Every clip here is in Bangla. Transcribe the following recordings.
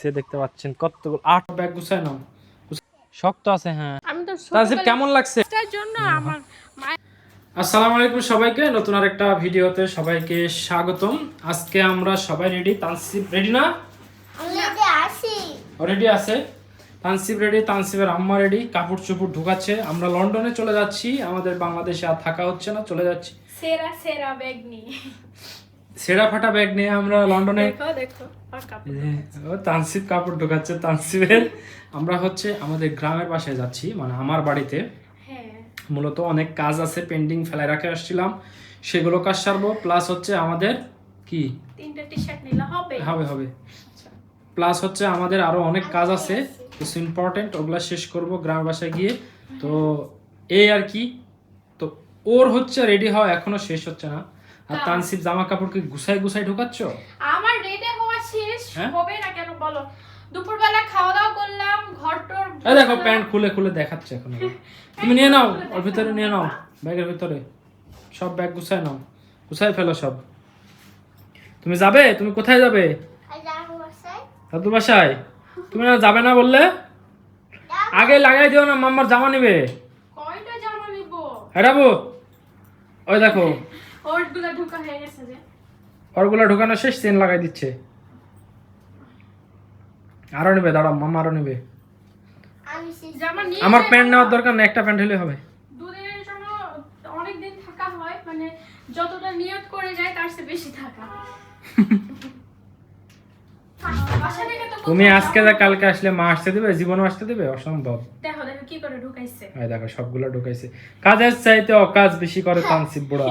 সে দেখতে পাচ্ছেন কতগুলো আট ব্যাগ গুছায় নাও। শক্ত আছে হ্যাঁ। আমি তো তাজিব কেমন লাগছে? ছোটটার জন্য আমার আসসালামু আলাইকুম সবাইকে নতুন আরেকটা ভিডিওতে সবাইকে স্বাগতম। আজকে আমরা সবাই রেডি তানসিব রেডি না? রেডি আছে। তানসিব রেডি তানসিবের আম্মা রেডি কাপড় চোপড় ঢুকাচ্ছে। আমরা লন্ডনে চলে যাচ্ছি আমাদের বাংলাদেশে আর থাকা হচ্ছে না চলে যাচ্ছি। সেরা সেরা ব্যাগ নিয়ে। সেরা ফাটা ব্যাগ নিয়ে আমরা লন্ডনে কাপড় তানসিব কাপড় ঢোকাচ্ছে তানসিবের আমরা হচ্ছে আমাদের গ্রামের বাসায় যাচ্ছি মানে আমার বাড়িতে। হ্যাঁ। মূলত অনেক কাজ আছে পেন্ডিং ফেলায় রাখে আসছিলাম। সেগুলো কাজ সারবো প্লাস হচ্ছে আমাদের কি? তিনটা টি শার্ট নিলে হবে। হবে হবে। প্লাস হচ্ছে আমাদের আরও অনেক কাজ আছে কিছু ইম্পর্টেন্ট ওগুলা শেষ করব গ্রামের বাসায় গিয়ে। তো এই আর কি। তো ওর হচ্ছে রেডি হওয়া এখনও শেষ হচ্ছে না। আর তানসিব জামা কাপড় কি গুছাই গুছাই ঢোকাচ্ছ? আমার রেডি হওয়া শেষ হ্যাঁ? হবে না কেন বলো? দুপুরবেলা খাওয়া দাওয়া করলাম ঘর টর এই দেখো প্যান্ট খুলে খুলে দেখাচ্ছে এখন তুমি নিয়ে নাও ওর ভিতরে নিয়ে নাও ব্যাগের ভিতরে। সব ব্যাগ গুছাই নাও গুছাই ফেলো সব। তুমি যাবে? তুমি কোথায় যাবে? দাদু বাসায়? তুমি না যাবে না বললে? আগে লাগাই দিও না মাম্মার জামা নিবে। কয়টা জামা নিব? হেরাবো ওই দেখো ওরগুলো ঢোকা হয়ে গেছে যে। ওরগুলো ঢোকানো শেষ চেন লাগাই দিচ্ছে। আরও নেবে দাঁড়াও মাম্মা আরও নেবে। আমার প্যান্ট নেওয়ার দরকার না একটা প্যান্ট হলে হবে। দুদিনের জন্য অনেক দিন থাকা হয় মানে যতটা নিয়ত করে যায় তার চেয়ে বেশি থাকা। বাসা থেকে তো তুমি আজকে যা কালকে আসলে মা আসতে দেবে জীবনও আসতে দেবে অসম্ভব। দেখো দেখো কি করে ঢুকাইছে। দেখো সবগুলো ঢুকাইছে। কাজের চাইতে অকাজ বেশি করে তানসিব বুড়া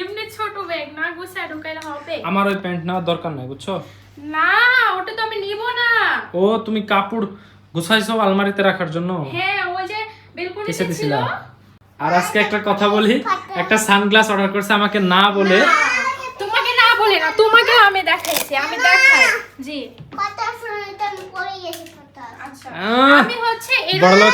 এমনি ছোট ব্যাগ না গুছায় ঢুকাইলে হবে। আমার ওই প্যান্ট নেওয়ার দরকার নাই বুঝছ? না ওটা তো আমি নিব না। ও তুমি কাপড় গুছাইছো আলমারিতে রাখার জন্য? হ্যাঁ ওই যে বেলকুনি ছিল। আর আজকে একটা কথা বলি একটা সানগ্লাস অর্ডার করছে আমাকে না বলে। তোমাকে না বলে না তোমাকেও আমি দেখাইছি আমি দেখাই জি। আমি গেছি আচ্ছা আমি হচ্ছে এরকম-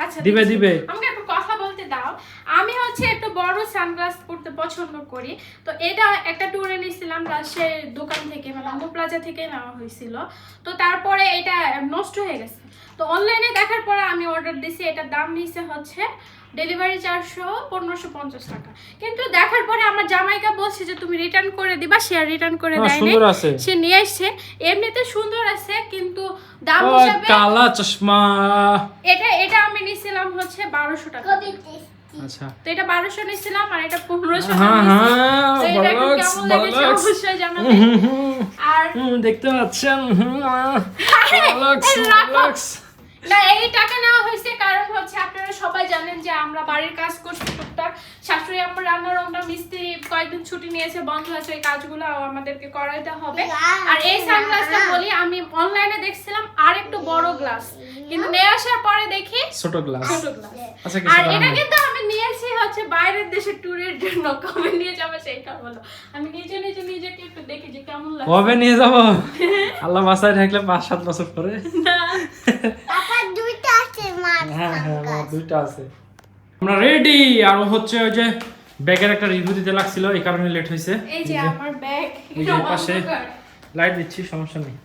আচ্ছা দিবে দিবে। আমাকে একটু কথা বলতে দাও। আমি হচ্ছে একটু বড় সানগ্লাস পরতে পছন্দ করি। তো এটা একটা ট্যুরে নিয়েছিলাম রাজশাহীর দোকান থেকে মানে অমো প্লাজা থেকে নেওয়া হয়েছিল। তো তারপরে এটা নষ্ট হয়ে গেছে। তো অনলাইনে দেখার পরে আমি অর্ডার দিছি এটার দাম নিছে হচ্ছে ডেলিভারি চারশো পনেরোশো পঞ্চাশ টাকা। কিন্তু দেখার পরে আমার জামাইকা বলছে যে তুমি রিটার্ন করে দিবা সে রিটার্ন করে না, দেয়নি। সে নিয়ে এসছে এমনিতে সুন্দর আছে কিন্তু দাম হিসাবে কালা চশমা। এটা এটা আমি নিছিলাম হচ্ছে বারোশো টাকা। আচ্ছা। তো এটা বারোশো নিছিলাম আর এটা পনেরোশো হ্যাঁ হ্যাঁ কেমন লেগেছে অবশ্যই হুম, আর দেখতে পাচ্ছেন এই। না এই টাকা নেওয়া হয়েছে কারণ হচ্ছে আপনারা সবাই জানেন যে আমরা বাড়ির কাজ করছি টুকটাক। শাশুড়ি আমার রান্না রান্না মিস্ত্রি কয়েকদিন ছুটি নিয়েছে বন্ধ আছে ওই কাজগুলো আমাদেরকে করাইতে হবে। আর এই সানগ্লাসটা বলি আমি অনলাইনে দেখছিলাম আর একটু বড় গ্লাস কিন্তু নিয়ে আসার পরে দেখি ছোট গ্লাস ছোট গ্লাস আচ্ছা আর এটা কিন্তু আমি নিয়েছি হচ্ছে বাইরের দেশে ট্যুরের জন্য। কবে নিয়ে যাবে সেইটা বলো। আমি নিজে নিজে নিজেকে একটু দেখি যে কেমন লাগে কবে নিয়ে যাব? আল্লাহ বাসায় থাকলে পাঁচ সাত বছর পরে। পাপা দুইটা আছে মা হ্যাঁ হ্যাঁ আমার দুইটা আছে। আমরা রেডি আর হচ্ছে ওই যে ব্যাগের একটা রিভিউ দিতে লাগছিল এই কারণে লেট হয়েছে এই যে আমার ব্যাগ এই পাশে লাইট দিচ্ছি সমস্যা নেই।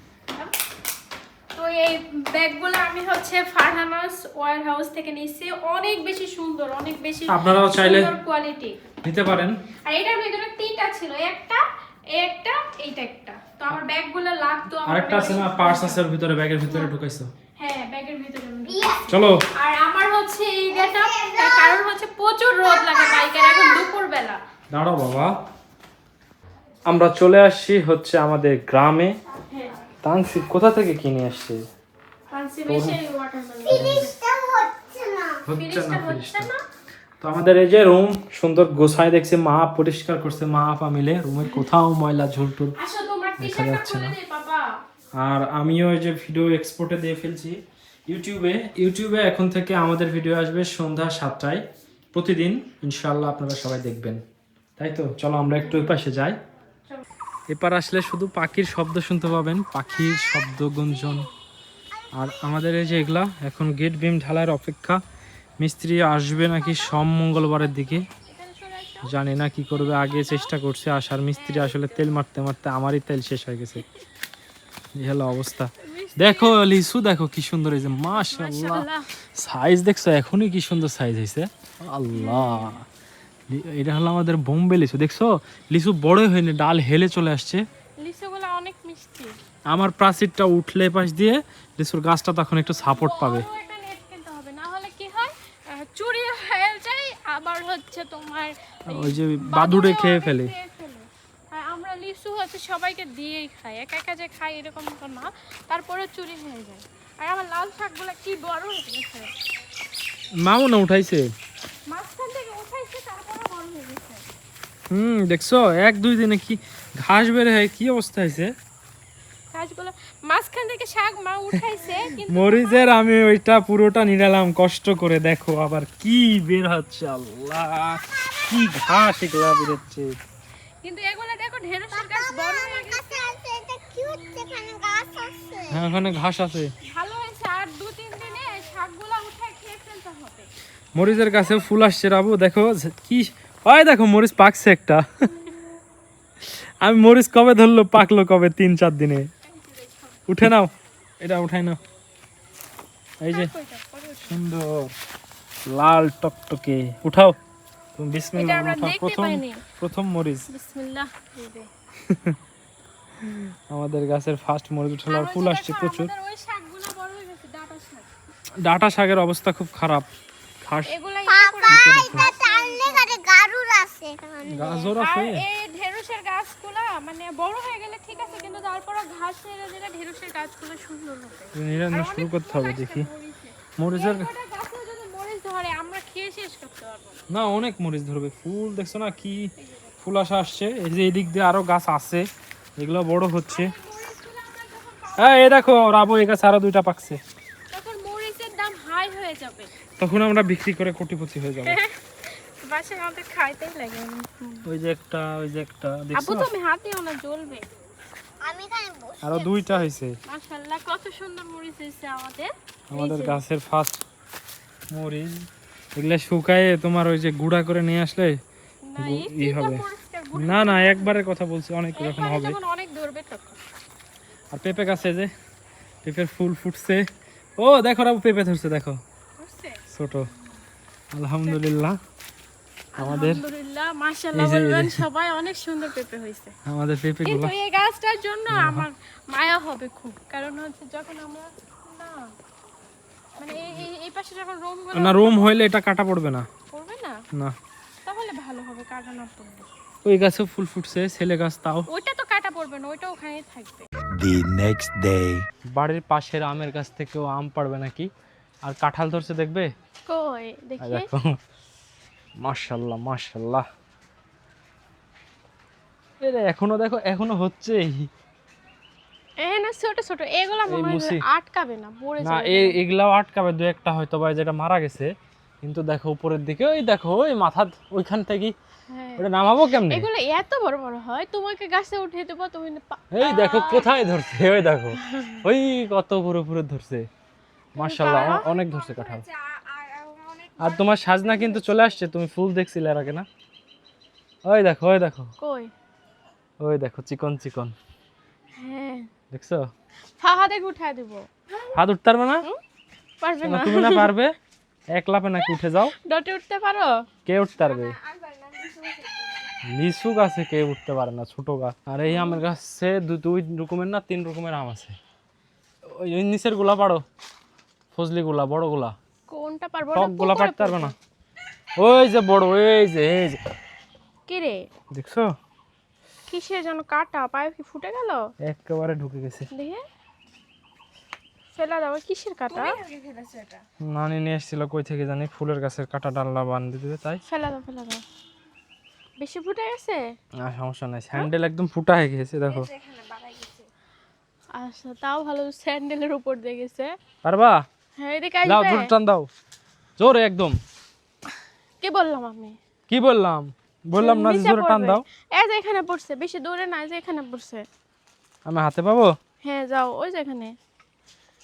এই ব্যাগগুলো আমি হচ্ছে ফারহানাস ওয়ার হাউস থেকে নিয়েছি। অনেক বেশি সুন্দর অনেক বেশি আপনারাও চাইলে- কোয়ালিটি নিতে পারেন। আর এটার ভিতরে তিনটা ছিল একটা একটা এইটা একটা। তো আমার ব্যাগগুলো লাগতো আমার আরেকটা আছে না পার্স আছে ওর ভিতরে ব্যাগের ভিতরে ঢুকাইছো? হ্যাঁ ব্যাগের ভিতরে চলো। আর আমার হচ্ছে এই গেটা কারণ হচ্ছে প্রচুর রোদ লাগে বাইকের এখন দুপুর বেলা দাঁড়াও বাবা। আমরা চলে আসছি হচ্ছে আমাদের গ্রামে। তানসিব কোথা থেকে কিনে আসছে হচ্ছে না। তো আমাদের এই যে রুম সুন্দর গোছায় দেখছি মা পরিষ্কার করছে মা আপা মিলে। রুমে কোথাও ময়লা ঝুলটুল। আসো দেখা যাচ্ছে না। আর আমিও এই যে ভিডিও এক্সপোর্টে দিয়ে ফেলছি। ইউটিউবে ইউটিউবে এখন থেকে আমাদের ভিডিও আসবে সন্ধ্যা সাতটায়। প্রতিদিন ইনশাল্লাহ আপনারা সবাই দেখবেন। তাই তো? চলো আমরা একটু ওই পাশে যাই। এপার আসলে শুধু পাখির শব্দ শুনতে পাবেন পাখির শব্দ গুঞ্জন। আর আমাদের এই যে এগুলা এখন গেট বিম ঢালার অপেক্ষা। মিস্ত্রি আসবে নাকি সম মঙ্গলবারের দিকে? জানি না কি করবে আগে চেষ্টা করছে আসার। মিস্ত্রি আসলে তেল মারতে মারতে আমারই তেল শেষ হয়ে গেছে। এই হলো অবস্থা। দেখো লিসু দেখো কি সুন্দর হয়েছে মাশাআল্লাহ। সাইজ দেখছ এখনই কি সুন্দর সাইজ হয়েছে আল্লাহ। এটা হলো আমাদের বোম্বে লিচু দেখছ? লিচু বড়ই হয়নি ডাল হেলে চলে আসছে। লিচুগুলো অনেক মিষ্টি। আমার প্রাচীরটা উঠলে পাশ দিয়ে লিচুর গাছটা তখন একটু সাপোর্ট পাবে। বড় কিনতে হবে না হলে কি হয়? চুরি হয়ে যায় আবার হচ্ছে তোমার ওই যে বাদুড়ে খেয়ে ফেলে। আমরা লিচু হচ্ছে সবাইকে দিয়েই খাই একা একা যে খাই এরকম তো না তারপরে চুরি হয়ে যায়। আর আমার লাল শাকগুলো কি বড় হয়ে গেছে মামু না উঠাইছে মাঝখান থেকে উঠাইছে তারপরে বড় হয়ে গেছে হুম দেখছ? এক দুই দিনে কি ঘাস বের হয় কি অবস্থা হয়েছে? গাছগুলো মাঝখান থেকে শাক মা উঠাইছে কিন্তু মরিচের আমি ওইটা পুরোটা নিলাম কষ্ট করে দেখো আবার কি বের হচ্ছে আল্লাহ! কি ঘাস এগুলা বেরোচ্ছে কিন্তু এগুলো দেখো ঢেঁড়সের গাছ বড় হয়ে গেছে। এটা কি হচ্ছে এখানে গাছ আছে। হ্যাঁ ওখানে ঘাস আছে। ভালো হয়েছে আর দু তিন দিনে শাকগুলো উঠায় খেয়ে ফেলতে হবে। মরিচের কাছে ফুল আসছে রাবু দেখো কি ওই দেখো মরিচ পাকছে একটা। আমি মরিচ কবে ধরলো পাকলো কবে তিন চার দিনে? উঠে নাও। এটা উঠাই নাও। এই যে। সুন্দর লাল টকটকে। উঠাও। তুমি বিসমিল্লাহ উঠাও। প্রথম প্রথম মরিচ। বিসমিল্লাহ আমাদের গাছের ফার্স্ট মরিচ উঠালো আর ফুল আসছে প্রচুর। আমাদের ওই শাকগুলো বড় হয়ে গেছে, ডাঁটা শাক। ডাটা শাকের অবস্থা খুব খারাপ। ঘাস আছে এখানে। গাজর আর এই ঢেঁড়সের গাছগুলা মানে বড় হয়ে গেলে ঠিক আছে কিন্তু তারপরে ঘাস ছেড়ে দিলে ঢেঁড়সের গাছগুলো সুন্দর হবে। নিরান্ন শুরু অনেক করতে ফুল হবে দেখি। মরিচের একটা যদি মরিচ ধরে আমরা খেয়ে শেষ করতে পারব। না। অনেক মরিচ ধরবে। ফুল দেখছ না কি ফুল আসা আসছে? এই যে এদিক দিয়ে আরও গাছ আছে এগুলো বড় হচ্ছে। হ্যাঁ এই দেখো রাবো এই গাছ আরও দুইটা পাকছে। তখন মরিচের দাম হাই হয়ে যাবে। তখন আমরা বিক্রি করে কোটিপতি হয়ে যাব। বাসায় আমাদের খাইতেই লাগে। ওই যে একটা ওই যে একটা আপু তুমি হাতেও না জ্বলবে। আমি বসে। আরও দুইটা হয়েছে মাশাআল্লাহ কত সুন্দর মরিচ হয়েছে আমাদের। আমাদের গাছের ফার্স্ট মরিচ। এগুলা শুকায়ে তোমার ওই যে গুঁড়া করে নিয়ে আসলে না ই হবে। না না একবারের কথা বলছি অনেক রকম হবে। অনেক ধরবে আর পেঁপে গাছে যে পেঁপের ফুল ফুটছে। ও দেখো রাবু পেঁপে ধরছে দেখো। ছোট। আলহামদুলিল্লাহ। আমাদের মাশাআল্লাহ বলবেন সবাই অনেক সুন্দর পেঁপে হয়েছে। আমাদের পেঁপে কিন্তু এই গাছটার জন্য আমার মায়া হবে খুব। কারণ হচ্ছে যখন আমরা না মানে এই- এই- পাশে যখন রোম না রোম হইলে এটা কাটা পড়বে না। করবে না? না। তাহলে ভালো হবে কাটা না পড়বে ওই গাছে ফুল ফুটছে ছেলে গাছ তাও। ওইটা তো কাটা পড়বে না ওইটা ওখানেই থাকবে। The next day. বাড়ির পাশের আমের গাছ থেকেও আম পারবে নাকি? আর কাঁঠাল ধরছে দেখবে? কই দেখি। দেখো মাশাল্লাহ। মাশাল্লাহ এরে এখনও দেখো এখনও হচ্ছে ছোট ছোট। এগুলা এই হয় মুসি। আটকাবে না পড়ে না এগুলাও আটকাবে দু একটা হয়তো বা যেটা মারা গেছে। কিন্তু দেখো উপরের দিকে ওই দেখো ওই মাথা ওইখান থেকে ওটা নামাবো কেমনে? এগুলো এত বড় বড় হয় তোমাকে গাছে উঠে দেবো তুমি এই দেখো কোথায় ধরছে ওই দেখো। ওই কত পুরো পুরো ধরছে। মার্শাল্লাহ অনেক ধরছে কাঁঠাল। আর তোমার সাজনা কিন্তু চলে আসছে তুমি ফুল দেখছিলে এর আগে না? ওই দেখো ওই দেখো। কই? ওই দেখো চিকন চিকন। হ্যাঁ। দেখছ? ফাহাদে উঠায় দেবো। হাত উঠতে পারবে না? পারবে না তুমি না পারবে? এক লাপে নাকি উঠে যাও। ডটে উঠতে পারো? কে উঠতে পারবে? লিচু গাছে কে উঠতে পারে না ছোট গাছ। আর এই আমের গাছে দুই রকমের না তিন রকমের আম আছে। ওই ওই নিচেরগুলা পারো। ফজলি গুলা বড়গুলা কোনটা পারব টকগুলা পারতে পারবে না। ওই যে বড় এই যে এই যে। কি রে? দেখছ? কিসে যেন কাটা? পায়ে কি ফুটে গেল? একেবারে ঢুকে গেছে। দেখে? ফেলা দাও কিসের কাটা? নানি নিয়ে এসেছিল কই থেকে জানি ফুলের গাছের কাটা ডাল্লা বান্ধে দিবে তাই? ফেলা দাও ফেলা দাও। বেশি ফুটে গেছে? আর সমস্যা নাই। স্যান্ডেল একদম ফুটা হয়ে গেছে দেখো। আচ্ছা তাও ভালো স্যান্ডেলের উপর দিয়ে গেছে। পারবা? দাও জোরে টান দাও। জোরে একদম। কি বললাম আমি? কি বললাম? বললাম না যে জোরে টান দাও। এই যে এখানে পড়ছে বেশি দূরে না যে এখানে পড়ছে। আমি হাতে পাবো? হ্যাঁ যাও ওই যে এখানে।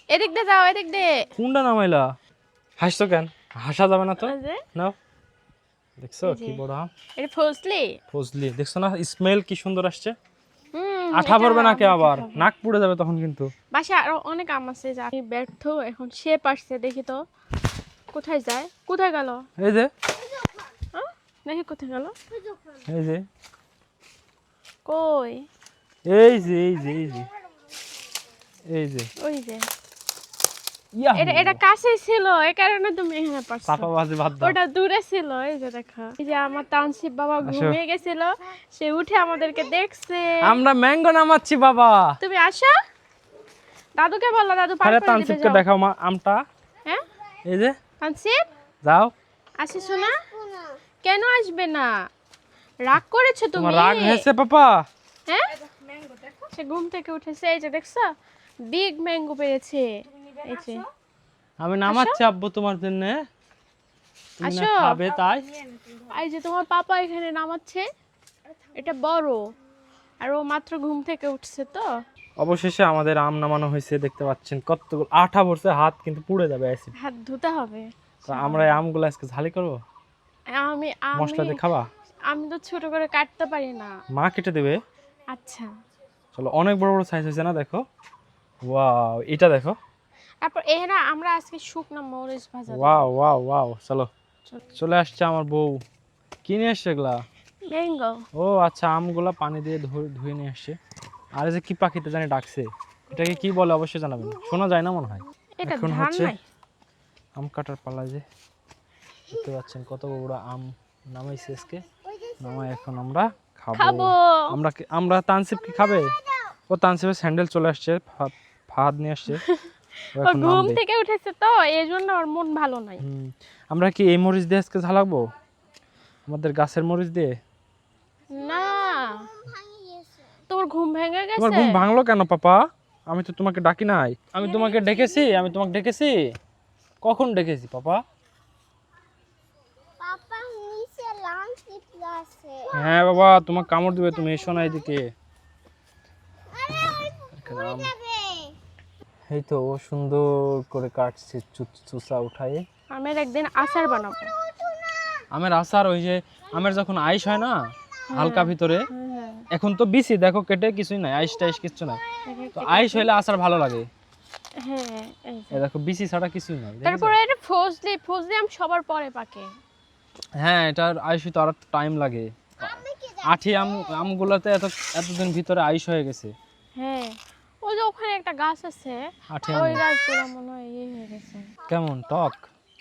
এদিক দিয়ে যাও এদিক দিয়ে। কোনটা নামাইলা? হাসছো কেন? হাসা যাবে না তো? যে? নাও। দেখছ কি বড় এটা ফসলি ফজলি। দেখছ না স্মেল কি সুন্দর আসছে? আঠা পড়বে নাকি আবার? নাক পুড়ে যাবে তখন কিন্তু। বাসায় আরও অনেক আম আছে যা আমি ব্যর্থ এখন সে পারছে দেখি তো। কোথায় যায়? কোথায় গেল? এই যে। হ্যাঁ? দেখি কোথায় গেল। এই যে। কই? এই যে এই যে এই যে। এই যে। ওই যে। এটা ছিল এই কারণে তুমি এখানে পারছ। দাও। ওটা দূরে ছিল এই যে দেখো। এই যে আমার বাবা ঘুমিয়ে গেছিল সে উঠে আমাদেরকে দেখছে। আমরা ম্যাঙ্গো নামাচ্ছি বাবা। তুমি আসো। দাদুকে বলো দাদু পার করে দিবে। দেখাও মা আমটা। হ্যাঁ? এই যে। যাও। আসি শোনা। কেন আসবে না? রাগ করেছ তুমি? রাগ হয়েছে পাপা। হ্যাঁ? সে ঘুম থেকে উঠেছে এই যে দেখছ? বিগ ম্যাঙ্গো পেয়েছে। এই যে। আমি নামাচ্ছি আব্বু তোমার জন্য। তুমি না খাবে তাই। এই যে তোমার পাপা এখানে নামাচ্ছে। এটা বড়। আর ও মাত্র ঘুম থেকে উঠছে তো। অবশেষে আমাদের আম নামানো হয়েছে দেখতে পাচ্ছেন। কতগুলো আঠা ভরছে হাত কিন্তু পুড়ে যাবে অ্যাসিড হাত ধুতে হবে। তো আমরা আমগুলো আজকে ঝালি করব? আমি মশলা দিয়ে খাবা? আমি তো ছোট করে কাটতে পারি না। মা কেটে দেবে। আচ্ছা। চলো অনেক বড় বড় সাইজ হয়েছে না দেখো। ওয়াও এটা দেখো। তারপর এরা আমরা আজকে শুকনো মরিচ ভাজা ওয়াও ওয়াও ওয়াও চলো। চলে। আসছে আমার বউ। কি নিয়ে আসছে এগুলা? ম্যাঙ্গো ও আচ্ছা আমগুলা পানি দিয়ে ধুয়ে নিয়ে আসছে। আর এই যে কি পাখিতে জানি ডাকছে এটাকে কি বলে অবশ্যই জানাবেন। শোনা যায় না মনে হয়। এটা এখন ধান হচ্ছে নাই আম কাটার পালা যে। দেখতে পাচ্ছেন কত বড় আম নামাইছে আজকে। নামাই এখন আমরা খাব। আমরা কি- আমরা তানসিব কি খাবে? ও তানসিবের স্যান্ডেল চলে আসছে ফাহাদ নিয়ে আসছে। এখন ঘুম থেকে উঠেছে তো এই জন্য ওর মন ভালো নাই। আমরা কি এই মরিচ দিয়ে আজকে ঝালাকবো আমাদের গাছের মরিচ দিয়ে? না। তোর ঘুম ভেঙে তোমার গেছে ঘুম ভাঙলো কেন পাপা? আমি তো তোমাকে ডাকি নাই। আমি তোমাকে ডেকেছি আমি তোমাকে ডেকেছি। কখন ডেকেছি পাপা? পাপা নিচে লাঞ্চ পিপলা আছে হ্যাঁ বাবা তোমার কামড় দিবে তুমি এসো না এদিকে। আরে ওই যাবে এই তো ও সুন্দর করে কাটছে চু- চুষা উঠায়। আমের একদিন আচার বানাবো। আমের আচার ওই যে আমের যখন আইস হয় না হালকা ভিতরে এখন তো বিসি দেখো কেটে কিছুই নাই আইস টাইস কিছু নাই। তো আইস হইলে আচার ভালো লাগে। হ্যাঁ এই দেখো বিসি ছাড়া কিছুই নাই? তারপরে এটা ফজলি ফজলি আম সবার পরে পাকে। হ্যাঁ এটার আইস তো আর টাইম লাগে। আঠি আম আমগুলোতে এত এতদিন ভিতরে আইস হয়ে গেছে। হ্যাঁ। ওই যে ওখানে একটা গাছ আছে ওই গাছগুলো মনে হয় ইয়ে হয়ে গেছে। কেমন? টক?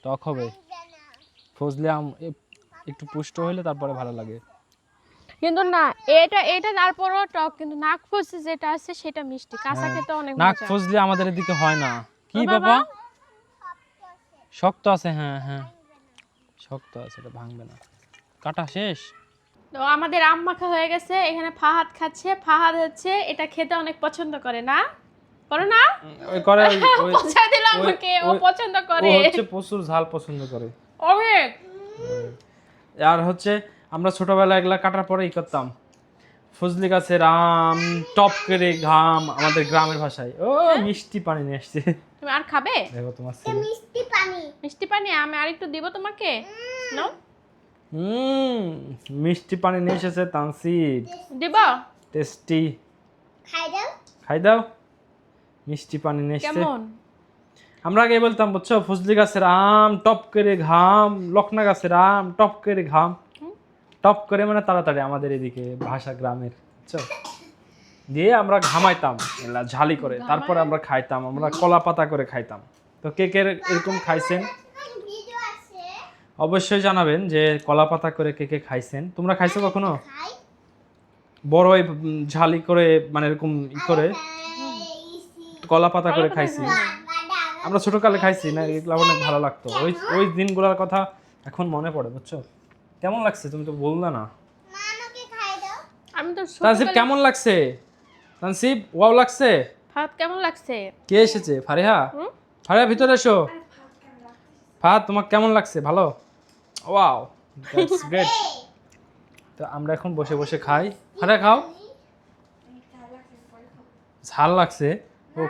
টক হবে? ফজলে আম একটু পুষ্ট হইলে তারপরে ভালো লাগে। কিন্তু না এটা এটা তারপরও টক কিন্তু নাক যেটা আছে সেটা মিষ্টি। কাঁচা খেতে অনেক নাক ফজলে আমাদের এদিকে হয় না। কি বাবা? বাবা শক্ত আছে। হ্যাঁ হ্যাঁ। শক্ত আছে এটা ভাঙবে না। কাটা শেষ? তো আমাদের আম মাখা হয়ে গেছে এখানে ফাহাদ খাচ্ছে। ফাহাদ হচ্ছে এটা খেতে অনেক পছন্দ করে না? করো না? ওই করে ওই- দিল আমাকে ও পছন্দ ও হচ্ছে প্রচুর ঝাল পছন্দ করে। অনেক আর হচ্ছে আমরা ছোটবেলায় এগুলা কাটার পরে ই করতাম। ফজলি গাছের আম টপ করে ঘাম আমাদের গ্রামের ভাষায়। ও মিষ্টি পানি নিয়ে আসছে। তুমি আর খাবে? দেখো তোমার মিষ্টি পানি। মিষ্টি পানি আমি আরেকটু দিব তোমাকে? নাও। হুম মিষ্টি পানি নিয়ে এসেছে তানসিব দিব? টেস্টি। খাই দাও। খাই দাও। মিষ্টি পানি নিয়ে এসছে। কেমন? আমরা আগে বলতাম বুঝছ ফজলি গাছের আম টপ করে ঘাম লখনা গাছের আম টপ করে ঘাম। টপ করে মানে তাড়াতাড়ি আমাদের এদিকে ভাষা গ্রামের বুঝছ? দিয়ে আমরা ঘামাইতাম ঝালি করে। তারপরে আমরা খাইতাম আমরা কলা পাতা করে খাইতাম। তো কে কে এরকম খাইছেন? অবশ্যই জানাবেন যে কলা পাতা করে কে কে খাইছেন। তোমরা খাইছো কখনো? বড় ঝালি করে মানে এরকম ই করে কলা পাতা করে খাইছি। আমরা ছোটকালে খাইছি না এগুলো অনেক ভালো লাগতো। ওই ওই দিনগুলোর কথা এখন মনে পড়ে বুঝছ? কেমন লাগছে? তুমি তো বললে না। মামাকে আমি তো তানসিব কেমন লাগছে? তানসিব ওয়াও লাগছে? ভাত কেমন লাগছে? কে এসেছে? ফারিহা? ফারিহা ভিতরে এসো। ফাহাদ তোমার কেমন লাগছে? ভালো? ওয়াও দ্যাটস গ্রেট তো আমরা এখন বসে বসে খাই। ফাটা খাও। ঝাল লাগছে। ও